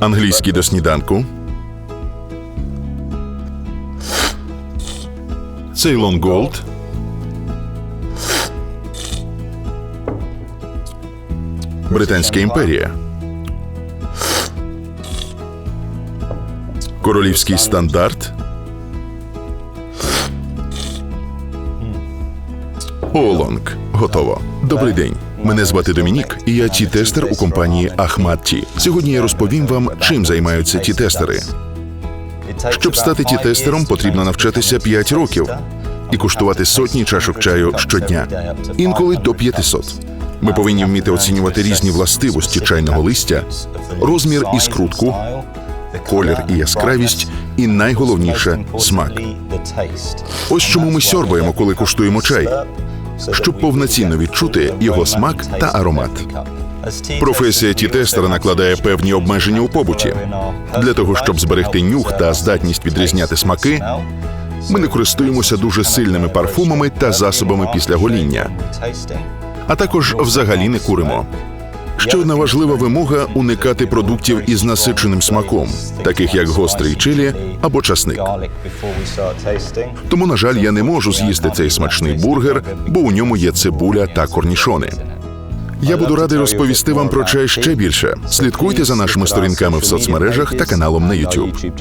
Англійський до сніданку. Ceylon Gold. Британська імперія. Королівський стандарт. Олонг. Готово. Добрий день. Мене звати Домінік, і я ті-тестер у компанії Ахмат Ті. Сьогодні я розповім вам, чим займаються ті-тестери. Щоб стати ті-тестером, потрібно навчатися 5 років і куштувати сотні чашок чаю щодня, інколи до 500. Ми повинні вміти оцінювати різні властивості чайного листя, розмір і скрутку, колір і яскравість, і найголовніше смак. Ось чому ми сьорбаємо, коли куштуємо чай, щоб повноцінно відчути його смак та аромат. Професія ті-тестера накладає певні обмеження у побуті. Для того щоб зберегти нюх та здатність відрізняти смаки, ми не користуємося дуже сильними парфумами та засобами після гоління, а також взагалі не куримо. Ще одна важлива вимога уникати продуктів із насиченим смаком, таких як гострий чилі або часник. Тому, на жаль, я не можу з'їсти цей смачний бургер, бо у ньому є цибуля та корнішони. Я буду радий розповісти вам про чай ще більше. Слідкуйте за нашими сторінками в соцмережах та каналом на YouTube.